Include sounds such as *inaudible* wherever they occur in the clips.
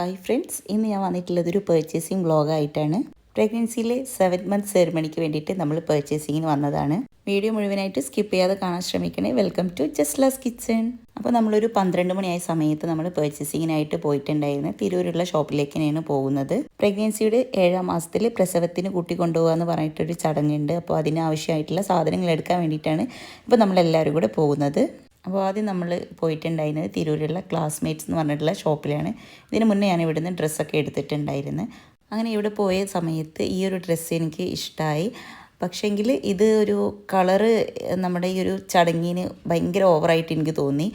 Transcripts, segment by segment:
Hi friends ഇന്ന് ഞാൻ വന്നിട്ടുള്ളത് ഒരു ബ്ലോഗ് വ്ളോഗായിട്ടാണ് പ്രഗ്നൻസിയിലെ സെവൻ മന്ത് സെറിമണിക്ക് വേണ്ടിയിട്ട് നമ്മൾ പർച്ചേസിങ്ങിന് വന്നതാണ്. വീഡിയോ മുഴുവനായിട്ട് സ്കിപ്പ് ചെയ്യാതെ കാണാൻ ശ്രമിക്കണേ. വെൽക്കം ടു ജസ്ലാസ് കിച്ചൺ അപ്പോൾ നമ്മളൊരു പന്ത്രണ്ട് മണിയായ സമയത്ത് നമ്മൾ പർച്ചേസിങ്ങിനായിട്ട് പോയിട്ടുണ്ടായിരുന്നു. തിരൂരുള്ള ഷോപ്പിലേക്ക് തന്നെയാണ് പോകുന്നത്. പ്രഗ്നൻസിയുടെ ഏഴാം മാസത്തിൽ പ്രസവത്തിന് കുട്ടി കൊണ്ടുപോകുക എന്ന് പറഞ്ഞിട്ടൊരു ചടങ്ങുണ്ട്. അപ്പോൾ അതിനാവശ്യമായിട്ടുള്ള സാധനങ്ങൾ എടുക്കാൻ വേണ്ടിയിട്ടാണ് ഇപ്പോൾ നമ്മളെല്ലാവരും കൂടെ പോകുന്നത്. അപ്പോൾ ആദ്യം നമ്മൾ പോയിട്ടുണ്ടായിരുന്നത് തിരൂരുള്ള ക്ലാസ്മേറ്റ്സ് എന്ന് പറഞ്ഞിട്ടുള്ള ഷോപ്പിലാണ് ഇതിന് മുന്നേ ഞാൻ ഇവിടുന്ന് ഡ്രസ്സൊക്കെ എടുത്തിട്ടുണ്ടായിരുന്നു. അങ്ങനെ ഇവിടെ പോയ സമയത്ത് ഈ ഒരു ഡ്രസ്സ് എനിക്ക് ഇഷ്ടമായി പക്ഷേങ്കിൽ ഇത് ഒരു കളറ് നമ്മുടെ ഈ ഒരു ചടങ്ങിന് ഭയങ്കര ഓവറായിട്ട് എനിക്ക് തോന്നി.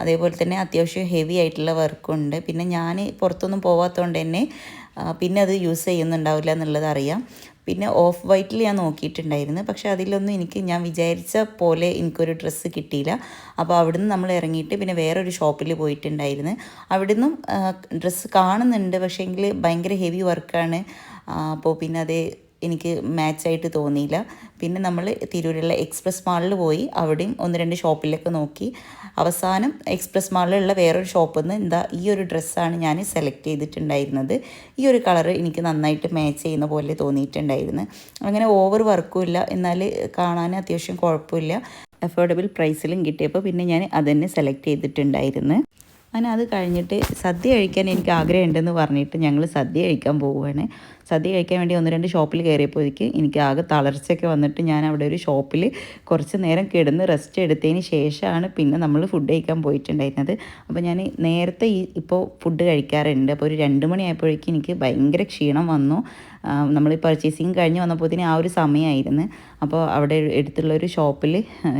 അതേപോലെ തന്നെ അത്യാവശ്യം ഹെവി ആയിട്ടുള്ള വർക്കുണ്ട് പിന്നെ ഞാൻ പുറത്തൊന്നും പോവാത്തതുകൊണ്ട് തന്നെ പിന്നെ അത് യൂസ് ചെയ്യുന്നുണ്ടാവില്ല എന്നുള്ളത് അറിയാം. പിന്നെ ഓഫ് വൈറ്റിൽ ഞാൻ നോക്കിയിട്ടുണ്ടായിരുന്നു. പക്ഷേ അതിലൊന്നും എനിക്ക് ഞാൻ വിചാരിച്ച പോലെ എനിക്കൊരു ഡ്രസ്സ് കിട്ടിയില്ല. അപ്പോൾ അവിടുന്ന് നമ്മൾ ഇറങ്ങിയിട്ട് പിന്നെ വേറൊരു ഷോപ്പിൽ പോയിട്ടുണ്ടായിരുന്നു. അവിടുന്നും ഡ്രസ്സ് കാണുന്നുണ്ട്. പക്ഷേ പക്ഷേങ്കിൽ ഭയങ്കര ഹെവി വർക്കാണ് അപ്പോൾ പിന്നെ അത് എനിക്ക് മാച്ചായിട്ട് തോന്നിയില്ല. പിന്നെ നമ്മൾ തിരൂരുള്ള എക്സ്പ്രസ് മാളിൽ പോയി അവിടെയും ഒന്ന് രണ്ട് ഷോപ്പിലൊക്കെ നോക്കി. അവസാനം എക്സ്പ്രസ് മാളിലുള്ള വേറൊരു ഷോപ്പിൽ നിന്ന് എന്താ ഈ ഒരു ഡ്രസ്സാണ് ഞാൻ സെലക്ട് ചെയ്തിട്ടുണ്ടായിരുന്നത്. ഈ ഒരു കളർ എനിക്ക് നന്നായിട്ട് മാച്ച് ചെയ്യുന്ന പോലെ തോന്നിയിട്ടുണ്ടായിരുന്നു. അങ്ങനെ ഓവർ വർക്കും ഇല്ല. എന്നാൽ കാണാൻ അത്യാവശ്യം കുഴപ്പമില്ല. അഫോർഡബിൾ പ്രൈസിലും കിട്ടിയപ്പോൾ പിന്നെ ഞാൻ അതന്നെ സെലക്ട് ചെയ്തിട്ടുണ്ടായിരുന്നു. അങ്ങനെ അത് കഴിഞ്ഞിട്ട് സദ്യ കഴിക്കാൻ എനിക്ക് ആഗ്രഹമുണ്ടെന്ന് പറഞ്ഞിട്ട് ഞങ്ങൾ സദ്യ കഴിക്കാൻ പോവുകയാണ് സദ്യ കഴിക്കാൻ വേണ്ടി ഒന്ന് രണ്ട് ഷോപ്പിൽ കയറിയപ്പോഴേക്ക് എനിക്ക് ആകെ തളർച്ചയൊക്കെ വന്നിട്ട് ഞാൻ അവിടെ ഒരു ഷോപ്പിൽ കുറച്ച് നേരം കിടന്ന് റെസ്റ്റ് എടുത്തതിന് ശേഷമാണ് പിന്നെ നമ്മൾ ഫുഡ് കഴിക്കാൻ പോയിട്ടുണ്ടായിരുന്നത്. അപ്പോൾ ഞാൻ നേരത്തെ ഈ ഇപ്പോൾ ഫുഡ് കഴിക്കാറുണ്ട്. അപ്പോൾ ഒരു രണ്ട് മണിയായപ്പോഴേക്കും എനിക്ക് ഭയങ്കര ക്ഷീണം വന്നു. നമ്മൾ പർച്ചേസിങ് കഴിഞ്ഞ് വന്നപ്പോഴത്തേന് ആ ഒരു സമയമായിരുന്നു. അപ്പോൾ അവിടെ എടുത്തുള്ള ഒരു ഷോപ്പിൽ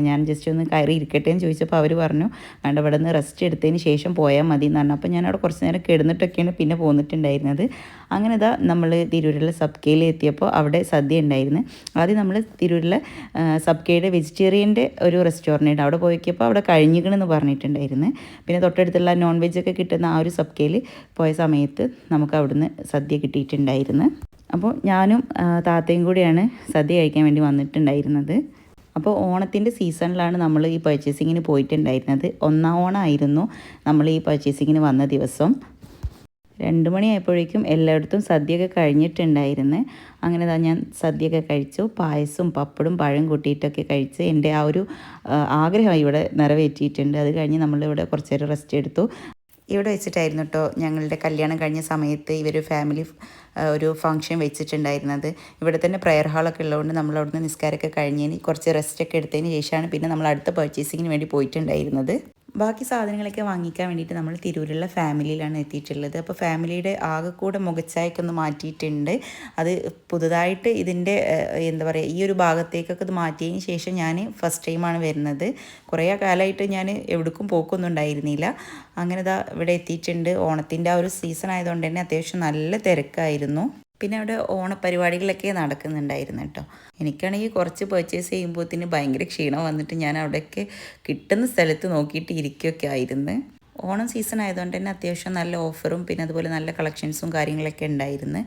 ഞാൻ ജസ്റ്റ് ഒന്ന് കയറി ഇരിക്കട്ടെ എന്ന് ചോദിച്ചപ്പോൾ അവർ പറഞ്ഞു വേണ്ട ഇവിടെ നിന്ന് റെസ്റ്റ് എടുത്തതിന് ശേഷം പോയാൽ മതി എന്ന് പറഞ്ഞു. അപ്പോൾ ഞാൻ അവിടെ കുറച്ച് നേരം കിടന്നിട്ടൊക്കെയാണ് പിന്നെ പോന്നിട്ടുണ്ടായിരുന്നത്. അങ്ങനെ ഇതാ നമ്മൾ തിരൂരിലെ സബ് കെയിൽ എത്തിയപ്പോൾ അവിടെ സദ്യ ഉണ്ടായിരുന്നു. ആദ്യം നമ്മൾ തിരൂരിലെ സബ് കെയുടെ വെജിറ്റേറിയന്റെ ഒരു റെസ്റ്റോറന്റ് ഉണ്ട് അവിടെ പോയിക്കപ്പോൾ അവിടെ കഴിഞ്ഞിക്കണമെന്ന് പറഞ്ഞിട്ടുണ്ടായിരുന്നു. പിന്നെ തൊട്ടടുത്തുള്ള നോൺ വെജ് ഒക്കെ കിട്ടുന്ന ആ ഒരു സബ് കെയിൽ പോയ സമയത്ത് നമുക്ക് അവിടുന്ന് സദ്യ കിട്ടിയിട്ടുണ്ടായിരുന്നു. അപ്പോൾ ഞാനും താത്തയും കൂടിയാണ് സദ്യ കഴിക്കാൻ വേണ്ടി വന്നിട്ടുണ്ടായിരുന്നത്. അപ്പോൾ ഓണത്തിന്റെ സീസണിലാണ് നമ്മൾ ഈ പർച്ചേസിങ്ങിന് പോയിട്ടുണ്ടായിരുന്നത്. ഒന്നാം ഓണമായിരുന്നു നമ്മൾ ഈ പർച്ചേസിങ്ങിന് വന്ന ദിവസം. രണ്ട് മണിയായപ്പോഴേക്കും എല്ലായിടത്തും സദ്യയൊക്കെ കഴിഞ്ഞിട്ടുണ്ടായിരുന്നു. അങ്ങനെ താ ഞാൻ സദ്യയൊക്കെ കഴിച്ചു. പായസവും പപ്പടും പഴം കൂട്ടിയിട്ടൊക്കെ കഴിച്ച് എന്റെ ആ ഒരു ആഗ്രഹം ഇവിടെ നിറവേറ്റിയിട്ടുണ്ട്. അത് കഴിഞ്ഞ് നമ്മളിവിടെ കുറച്ച് നേരം റെസ്റ്റ് എടുത്തു. ഇവിടെ വെച്ചിട്ടായിരുന്നു കേട്ടോ ഞങ്ങളുടെ കല്യാണം കഴിഞ്ഞ സമയത്ത് ഇവർ ഫാമിലി ഒരു ഫംഗ്ഷൻ വെച്ചിട്ടുണ്ടായിരുന്നത്. ഇവിടെ തന്നെ പ്രയർ ഹാളൊക്കെ ഉള്ളതുകൊണ്ട് നമ്മൾ അവിടുന്ന് നിസ്കാരമൊക്കെ കഴിഞ്ഞതിന് കുറച്ച് റെസ്റ്റൊക്കെ എടുത്തതിന് ശേഷമാണ് പിന്നെ നമ്മൾ അടുത്ത പർച്ചേസിങ്ങിന് വേണ്ടി പോയിട്ടുണ്ടായിരുന്നത്. ബാക്കി സാധനങ്ങളൊക്കെ വാങ്ങിക്കാൻ വേണ്ടിയിട്ട് നമ്മൾ തിരൂരുള്ള ഫാമിലിയിലാണ് എത്തിയിട്ടുള്ളത്. അപ്പോൾ ഫാമിലിയുടെ ആകെക്കൂടെ മുഖച്ചായൊക്കെ ഒന്ന് മാറ്റിയിട്ടുണ്ട്. അത് പുതുതായിട്ട് ഇതിന്റെ എന്താ പറയുക ഈ ഒരു ഭാഗത്തേക്കൊക്കെ ഇത് മാറ്റിയതിന് ശേഷം ഞാൻ ഫസ്റ്റ് ടൈമാണ് വരുന്നത്. കുറേ കാലമായിട്ട് ഞാൻ എവിടേക്കും പോക്കൊന്നും ഉണ്ടായിരുന്നില്ല. അങ്ങനെ ഇതാ ഇവിടെ എത്തിയിട്ടുണ്ട്. ഓണത്തിന്റെ ആ ഒരു സീസൺ ആയതുകൊണ്ട് തന്നെ അത്യാവശ്യം നല്ല തിരക്കായിരുന്നു. പിന്നെ അവിടെ ഓണപരിപാടികളൊക്കെ നടക്കുന്നുണ്ടായിരുന്നു കേട്ടോ. എനിക്കാണെങ്കിൽ കുറച്ച് പർച്ചേസ് ചെയ്യുമ്പോഴത്തേന് ഭയങ്കര ക്ഷീണം വന്നിട്ട് ഞാൻ അവിടെയൊക്കെ കിട്ടുന്ന സ്ഥലത്ത് നോക്കിയിട്ട് ഇരിക്കുകയൊക്കെ ആയിരുന്നു. ഓണം സീസൺ ആയതുകൊണ്ട് തന്നെ അത്യാവശ്യം നല്ല ഓഫറും പിന്നെ അതുപോലെ നല്ല കളക്ഷൻസും കാര്യങ്ങളൊക്കെ ഉണ്ടായിരുന്നു.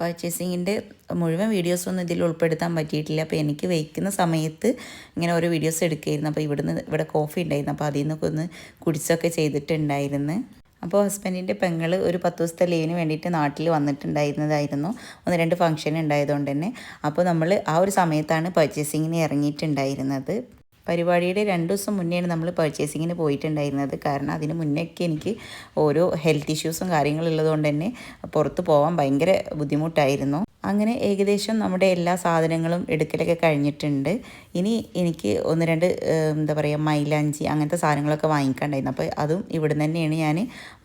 പർച്ചേസിങ്ങിന്റെ മുഴുവൻ വീഡിയോസൊന്നും ഇതിൽ ഉൾപ്പെടുത്താൻ പറ്റിയിട്ടില്ല. അപ്പോൾ എനിക്ക് വയ്ക്കുന്ന സമയത്ത് ഇങ്ങനെ ഓരോ വീഡിയോസ് എടുക്കുകയായിരുന്നു. അപ്പോൾ ഇവിടുന്ന് ഇവിടെ കോഫി ഉണ്ടായിരുന്നു. അപ്പോൾ അതിൽ നിന്നൊക്കെ ഒന്ന് കുടിച്ചൊക്കെ ചെയ്തിട്ടുണ്ടായിരുന്നു. അപ്പോൾ ഹസ്ബൻഡിന്റെ പെങ്ങൾ ഒരു പത്ത് ദിവസത്തെ ലീവിന് വേണ്ടിയിട്ട് നാട്ടിൽ വന്നിട്ടുണ്ടായിരുന്നതായിരുന്നു. ഒന്ന് രണ്ട് ഫംഗ്ഷൻ ഉണ്ടായതുകൊണ്ട് തന്നെ. അപ്പോൾ നമ്മൾ ആ ഒരു സമയത്താണ് പർച്ചേസിങ്ങിന് ഇറങ്ങിയിട്ടുണ്ടായിരുന്നത്. പരിപാടിയുടെ രണ്ട് ദിവസം മുന്നെയാണ് നമ്മൾ പർച്ചേസിങ്ങിന് പോയിട്ടുണ്ടായിരുന്നത്. കാരണം അതിന് മുന്നേയൊക്കെ എനിക്ക് ഓരോ ഹെൽത്ത് ഇഷ്യൂസും കാര്യങ്ങളുള്ളതുകൊണ്ട് തന്നെ പുറത്ത് പോകാൻ ഭയങ്കര ബുദ്ധിമുട്ടായിരുന്നു. അങ്ങനെ ഏകദേശം നമ്മുടെ എല്ലാ സാധനങ്ങളും എടുക്കലൊക്കെ കഴിഞ്ഞിട്ടുണ്ട്. ഇനി എനിക്ക് ഒന്ന് രണ്ട് എന്താ പറയുക മൈലാഞ്ചി അങ്ങനത്തെ സാധനങ്ങളൊക്കെ വാങ്ങിക്കണ്ടായിരുന്നു. അപ്പോൾ അതും ഇവിടെ തന്നെയാണ് ഞാൻ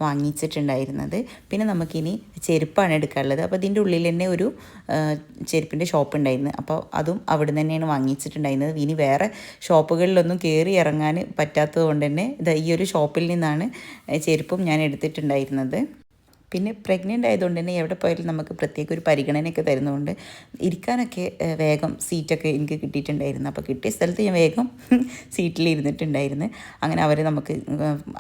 വാങ്ങിച്ചിട്ടുണ്ടായിരുന്നത്. പിന്നെ നമുക്കിനി ചെരുപ്പാണ് എടുക്കാനുള്ളത്. അപ്പോൾ ഇതിന്റെ ഉള്ളിൽ തന്നെ ഒരു ചെരുപ്പിന്റെ ഷോപ്പ് ഉണ്ടായിരുന്നു. അപ്പോൾ അതും അവിടെ തന്നെയാണ് വാങ്ങിച്ചിട്ടുണ്ടായിരുന്നത്. ഇനി വേറെ ഷോപ്പുകളിലൊന്നും കയറി ഇറങ്ങാൻ പറ്റാത്തത് കൊണ്ട് തന്നെ ഇത് ഈ ഒരു ഷോപ്പിൽ നിന്നാണ് ചെരുപ്പും ഞാൻ എടുത്തിട്ടുണ്ടായിരുന്നത്. പിന്നെ പ്രഗ്നന്റ് ആയതുകൊണ്ട് തന്നെ എവിടെ പോയാലും നമുക്ക് പ്രത്യേക ഒരു പരിഗണനയൊക്കെ തരുന്നതുകൊണ്ട് ഇരിക്കാനൊക്കെ വേഗം സീറ്റൊക്കെ എനിക്ക് കിട്ടിയിട്ടുണ്ടായിരുന്നു. അപ്പോൾ കിട്ടിയ സ്ഥലത്ത് ഞാൻ വേഗം *laughs* സീറ്റിൽ ഇരുന്നിട്ടുണ്ടായിരുന്നു. അങ്ങനെ അവർ നമുക്ക്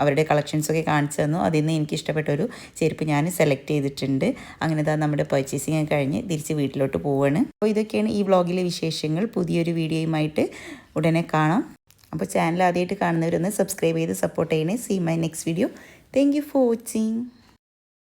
അവരുടെ കളക്ഷൻസൊക്കെ കാണിച്ചു തന്നു. അതിൽ നിന്ന് എനിക്ക് ഇഷ്ടപ്പെട്ട ഒരു ചെരുപ്പ് ഞാൻ സെലക്ട് ചെയ്തിട്ടുണ്ട്. അങ്ങനെ ഇതാ നമ്മുടെ പർച്ചേസിങ് ഒക്കെ കഴിഞ്ഞ് തിരിച്ച് വീട്ടിലോട്ട് പോവാണ്. അപ്പോൾ ഇതൊക്കെയാണ് ഈ വ്ളോഗിലെ വിശേഷങ്ങൾ. പുതിയൊരു വീഡിയോയുമായിട്ട് ഉടനെ കാണാം. അപ്പോൾ ചാനൽ ആദ്യമായിട്ട് കാണുന്നവരൊന്ന് സബ്സ്ക്രൈബ് ചെയ്ത് സപ്പോർട്ട് ചെയ്യണേ. See my next video thank you for watching